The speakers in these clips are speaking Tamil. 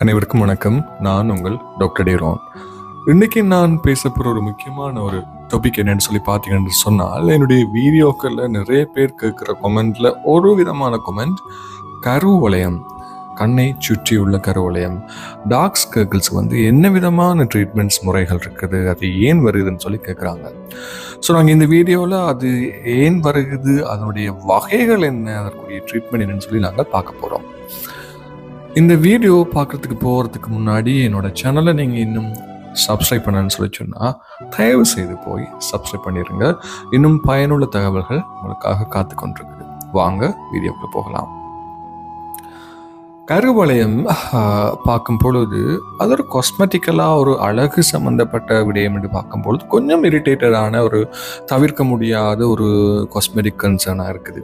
அனைவருக்கும் வணக்கம். நான் உங்கள் டாக்டர் டேரோன் இன்னைக்கு நான் பேச போகிற ஒரு முக்கியமான ஒரு டாபிக் என்னன்னு சொல்லி பார்த்தீங்கன்னு சொன்னால் என்னுடைய வீடியோக்களில் நிறைய பேர் கேட்குற கொமெண்ட்ல ஒரு விதமான கொமெண்ட் கருவளையம் கண்ணை சுற்றி உள்ள கருவளையம் டாக் சர்க்கிள்ஸ் வந்து என்ன விதமான ட்ரீட்மெண்ட்ஸ் முறைகள் இருக்குது அது ஏன் வருதுன்னு சொல்லி கேட்குறாங்க. ஸோ நாங்கள் இந்த வீடியோவில் அது ஏன் வருகுது அதனுடைய வகைகள் என்ன அதற்குரிய ட்ரீட்மெண்ட் என்னன்னு சொல்லி நாங்கள் பார்க்க போகிறோம் இந்த வீடியோ பார்க்குறதுக்கு போகிறதுக்கு முன்னாடி என்னோட சேனலை நீங்கள் இன்னும் சப்ஸ்கிரைப் பண்ணணும்னு சொல்லி சொன்னால் தயவு செய்து போய் சப்ஸ்கிரைப் பண்ணிடுங்க இன்னும் பயனுள்ள தகவல்கள் உங்களுக்காக காத்து கொண்டிருக்கு வாங்க வீடியோக்குள்ள போகலாம். கருவளையம் பார்க்கும் பொழுது அது ஒரு காஸ்மெட்டிக்கலாக ஒரு அழகு சம்மந்தப்பட்ட விடயம் என்று பார்க்கும் பொழுது கொஞ்சம் இரிட்டேட்டடான ஒரு தவிர்க்க முடியாத ஒரு காஸ்மெட்டிக் கன்சர்னாக இருக்குது.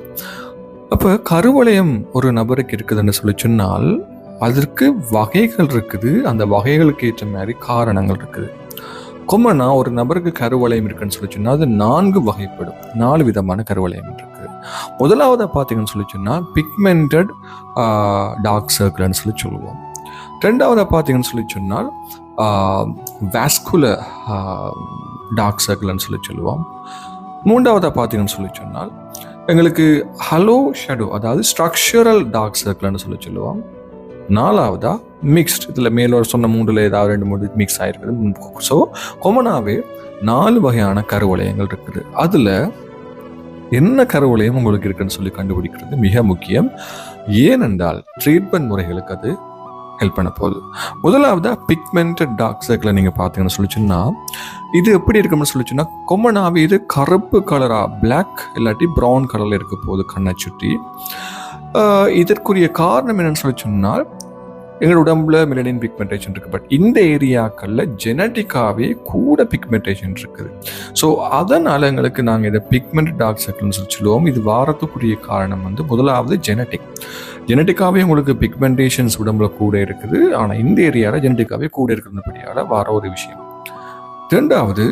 அப்போ கருவளையம் ஒரு நபருக்கு இருக்குதுன்னு சொல்லி சொன்னால் அதற்கு வகைகள் இருக்குது. அந்த வகைகளுக்கு ஏற்ற மாதிரி காரணங்கள் இருக்குது. கொமனா ஒரு நபருக்கு கருவளையம் இருக்குன்னு சொல்லி சொன்னால் அது நான்கு வகைப்படும். நாலு விதமான கருவளையம் இருக்குது முதலாவதாக பார்த்தீங்கன்னு சொல்லி சொன்னால் பிக்மெண்டட் டார்க் சர்க்கிள்னு சொல்லி சொல்லுவோம். ரெண்டாவதாக பார்த்தீங்கன்னு சொல்லி சொன்னால் வேஸ்குலர் டார்க் சர்க்கிள்னு சொல்லி சொல்லுவோம். மூன்றாவதாக பார்த்தீங்கன்னு சொல்லி சொன்னால் எங்களுக்கு ஹலோ ஷேடோ அதாவது ஸ்ட்ரக்சரல் டார்க் சர்க்கிள்னு சொல்லி சொல்லுவோம். நாலாவதா? மிக்ஸ்ட் இதில் மேலோட சொன்ன மூன்றில் ஏதாவது ரெண்டு மூணு மிக்ஸ் ஆயிருக்குது. ஸோ கொமனாவே நாலு வகையான கருவளையங்கள் இருக்குது. அதில் என்ன கருவளையம் உங்களுக்கு இருக்குன்னு சொல்லி கண்டுபிடிக்கிறது மிக முக்கியம். ஏனென்றால் ட்ரீட்மெண்ட் முறைகளுக்கு அது ஹெல்ப் பண்ண போகுது. முதலாவதாக பிக்மெண்டட் டார்க் சர்க்கிளை நீங்கள் பார்த்தீங்கன்னு சொல்லிச்சுன்னா இது எப்படி இருக்கும்னு சொல்லிச்சுன்னா கொமனாவே இது கருப்பு கலராக பிளாக் இல்லாட்டி ப்ரௌன் கலரில் இருக்க போகுது கண்ணை சுற்றி இதற்குரிய காரணம் என்னன்னு சொல்லி சொன்னால் எங்கள் உடம்புல மிலனின் பிக்மெண்டேஷன் இருக்கு. பட் இந்த ஏரியாக்களில் ஜெனட்டிக்காவே கூட பிக்மெண்டேஷன் இருக்குது. ஸோ அதனால எங்களுக்கு நாங்கள் இதை பிக்மெண்ட் டார்க் சர்க்கிள்னு சொல்லி சொல்லுவோம். இது வாரத்துக்குரிய காரணம் வந்து முதலாவது ஜெனட்டிக் ஜெனட்டிக்காவே உங்களுக்கு பிக்மெண்டேஷன்ஸ் உடம்புல கூட இருக்குது. ஆனால் இந்த ஏரியாவில் ஜெனட்டிக்காவே கூட இருக்கிறதுபடியால் வர ஒரு விஷயம். ரெண்டாவது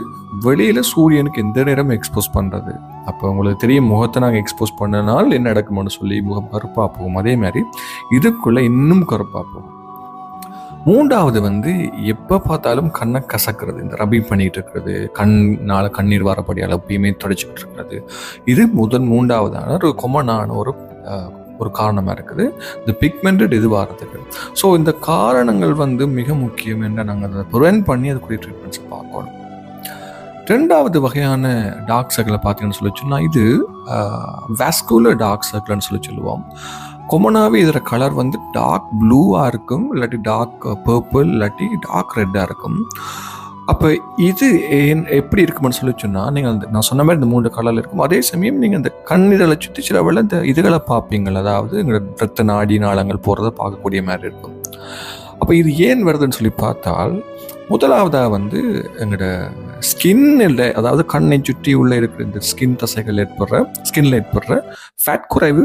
வெளியில் சூரியனுக்கு எந்த நேரம் எக்ஸ்போஸ் பண்ணுறது அப்போ உங்களுக்கு தெரியும் முகத்தை நாங்கள் எக்ஸ்போஸ் பண்ணனால் என்ன நடக்கும்னு சொல்லி முகம் கருப்பாக போகும் அதே மாதிரி இதுக்குள்ளே இன்னும் கருப்பாக போகும் மூன்றாவது வந்து எப்போ பார்த்தாலும் கண்ணை கசக்கிறது இந்த ரபி பண்ணிகிட்டு இருக்கிறது கண்ணால் கண்ணீர் வரப்படியால் எப்பயுமே தொடச்சிக்கிட்டு இருக்கிறது. இது முதல் மூன்றாவதான ஒரு கொமனான ஒரு ஒரு காரணமாக இருக்குது. இந்த பிக்மெண்டட் இது வாரத்துக்கு. ஸோ இந்த காரணங்கள் வந்து மிக முக்கியம் என்ற நாங்கள் அதை ப்ரிவென்ட் பண்ணி அதுக்குரிய ட்ரீட்மெண்ட்ஸ் பார்க்கணும். ரெண்டாவது வகையான டார்க் சர்க்கிளை பார்த்தீங்கன்னு சொல்லி சொன்னால் இது வேஸ்குலர் டார்க் சர்க்கிள்னு சொல்லி சொல்லுவோம். கொமனாவே இதோட கலர் வந்து டார்க் ப்ளூவாக இருக்கும் இல்லாட்டி டார்க் பர்பிள் இல்லாட்டி டார்க் ரெட்டாக இருக்கும். அப்போ இது ஏன் எப்படி இருக்கும்னு சொல்லி சொன்னால் நீங்கள் அந்த நான் சொன்ன மாதிரி இந்த மூன்று கலரில் இருக்கும். அதே சமயம் நீங்கள் இந்த கண்ணீரலை சுற்றி சில வேளை இந்த இதுகளை பார்ப்பீங்கள். அதாவது எங்களோட ரத்த நாடி நாளங்கள் போகிறத பார்க்கக்கூடிய மாதிரி இருக்கும். அப்போ இது ஏன் வருதுன்னு சொல்லி பார்த்தால் முதலாவதாக வந்து எங்களோட ஸ்கின்னில் அதாவது கண்ணை சுற்றி உள்ளே இருக்கிற இந்த ஸ்கின் தசைகள் ஏற்படுற ஸ்கின்ல ஏற்படுற ஃபேட் குறைவு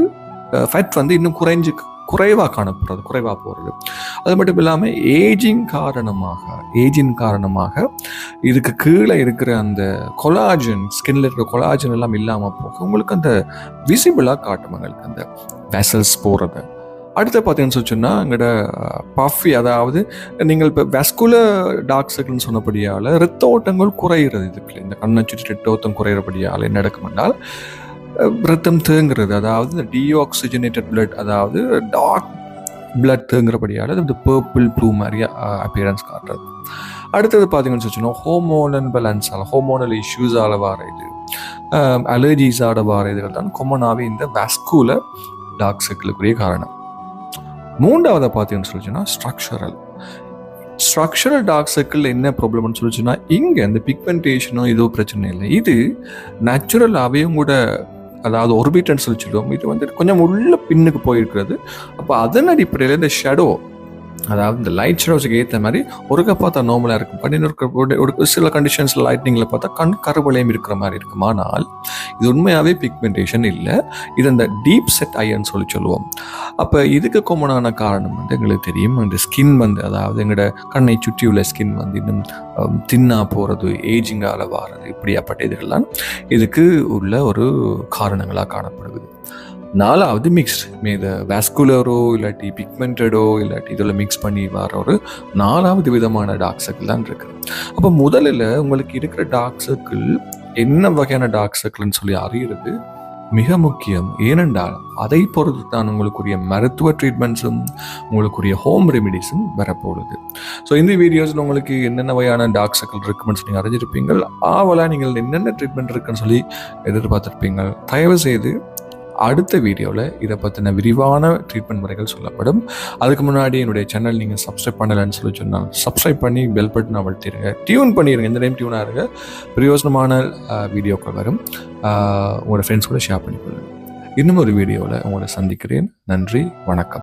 ஃபேட் வந்து இன்னும் குறைஞ்சு குறைவாக காணப்படுறது குறைவாக போகிறது அது மட்டும் இல்லாமல் ஏஜிங் காரணமாக ஏஜின் காரணமாக இதுக்கு கீழே இருக்கிற அந்த கொலாஜன் ஸ்கின்ல இருக்கிற கொலாஜன் எல்லாம் இல்லாமல் போக உங்களுக்கு அந்த விசிபிளாக காட்டும் எங்களுக்கு அந்த வெசல்ஸ் போகிறத அடுத்து பார்த்தீங்கன்னு சொல்லி சொன்னால் எங்களோட பஃபி அதாவது நீங்கள் இப்போ வெஸ்குலர் டார்க் சர்க்கிள்னு சொன்னபடியால் ரத்த ஓட்டங்கள் குறையிறது இதுக்குள்ள. இந்த கண்ணை சுற்றி ரத்த ஓட்டம் குறையிறபடியால் என்ன நடக்குமென்றால் ரத்தம் தேங்குறது. அதாவது இந்த டீஆக்சிஜனேட்டட் பிளட் அதாவது டார்க் பிளட் தேங்குறபடியால் அது இந்த பர்பிள் ப்ளூ மாதிரி அப்பியரன்ஸ் காட்டுறது. அடுத்தது பார்த்தீங்கன்னு சொல்லி ஹோமோனல் பேலன்ஸால் ஹோமோனல் இஷ்யூஸால் வர இது அலர்ஜிஸால வர இதுகள் தான் கொமனாகவே இந்த வாஸ்குலர் டார்க் சர்க்கிளுக்குரிய காரணம். மூன்றாவதை பார்த்தீங்கன்னு சொல்லிச்சுன்னா ஸ்ட்ரக்சரல் ஸ்ட்ரக்சரல் டார்க் சர்க்கிள் என்ன ப்ராப்ளம்னு சொல்லிச்சுன்னா இங்கே இந்த பிக்மெண்டேஷனோ ஏதோ பிரச்சனை இல்லை. இது நேச்சுரலாகவே கூட அதாவது ஒர்பிட்டன்னு சொல்லி சொல்லுவோம் இது வந்து கொஞ்சம் உள்ள பின்னுக்கு போயிருக்கிறது. அப்போ அதன் அடிப்படையில் இந்த ஷேடோ அதாவது இந்த லைட் ஷேடோஸுக்கு ஏற்ற மாதிரி ஒருக்க பார்த்தா நார்மலாக இருக்கும். பட் இன்னொரு ஒரு- ஒரு சில கண்டிஷன்ஸில் லைட்னிங்கில் பார்த்தா கண் கருவளையம் இருக்கிற மாதிரி இருக்கும். ஆனால் இது உண்மையாகவே பிக்மெண்டேஷன் இல்லை. இது அந்த டீப் செட் ஐயன்னு சொல்லி சொல்லுவோம். அப்போ இதுக்கு காமனான காரணம் வந்து எங்களுக்கு தெரியும். இந்த ஸ்கின் வந்து அதாவது எங்களோட கண்ணை சுற்றி உள்ள ஸ்கின் வந்து இன்னும் தின்னா போகிறது ஏஜிங்கால வாரது இப்படியாப்பட்ட இதுகள்லாம் இதுக்கு உள்ள ஒரு காரணங்களாக காணப்படுது நாலாவது மிக்ஸ்டு மீத வேஸ்குலரோ இல்லாட்டி பிக்மெண்டடோ இல்லாட்டி இதில் மிக்ஸ் பண்ணி வர ஒரு நாலாவது விதமான டார்க் சர்க்கிள் தான் இருக்குது அப்போ முதலில் உங்களுக்கு இருக்கிற டார்க் சர்க்கிள் என்ன வகையான டார்க் சர்க்கிள்னு சொல்லி அறியிறது மிக முக்கியம். ஏனென்றால் அதை பொறுத்து தான் உங்களுக்குரிய மருத்துவ ட்ரீட்மெண்ட்ஸும் உங்களுக்குரிய ஹோம் ரெமிடிஸும் வரப்போகுது. ஸோ இந்த வீடியோஸில் உங்களுக்கு என்னென்ன வகையான டார்க் சர்க்கிள் இருக்குன்னு சொல்லி அறிஞ்சிருப்பீங்கள். ஆவலாக நீங்கள் என்னென்ன ட்ரீட்மெண்ட் இருக்குன்னு சொல்லி எதிர்பார்த்துருப்பீங்க தயவு செய்து அடுத்த வீடியோவில் இதை பற்றின விரிவான ட்ரீட்மெண்ட் முறைகள் சொல்லப்படும். அதுக்கு முன்னாடி என்னுடைய சேனல் நீங்கள் சப்ஸ்கிரைப் பண்ணலைன்னு சொல்லி சொன்னால் சப்ஸ்கிரைப் பண்ணி பெல் பட்டன் அமர்த்திடுங்க டியூன் பண்ணிடுங்க எந்த டைம் டியூனாக இருங்க. பிரயோஜனமான வீடியோக்கள் வரும். உங்களோட ஃப்ரெண்ட்ஸ் கூட ஷேர் பண்ணிக்கொள்ளுங்க. இன்னும் ஒரு வீடியோவில் உங்களை சந்திக்கிறேன். நன்றி வணக்கம்.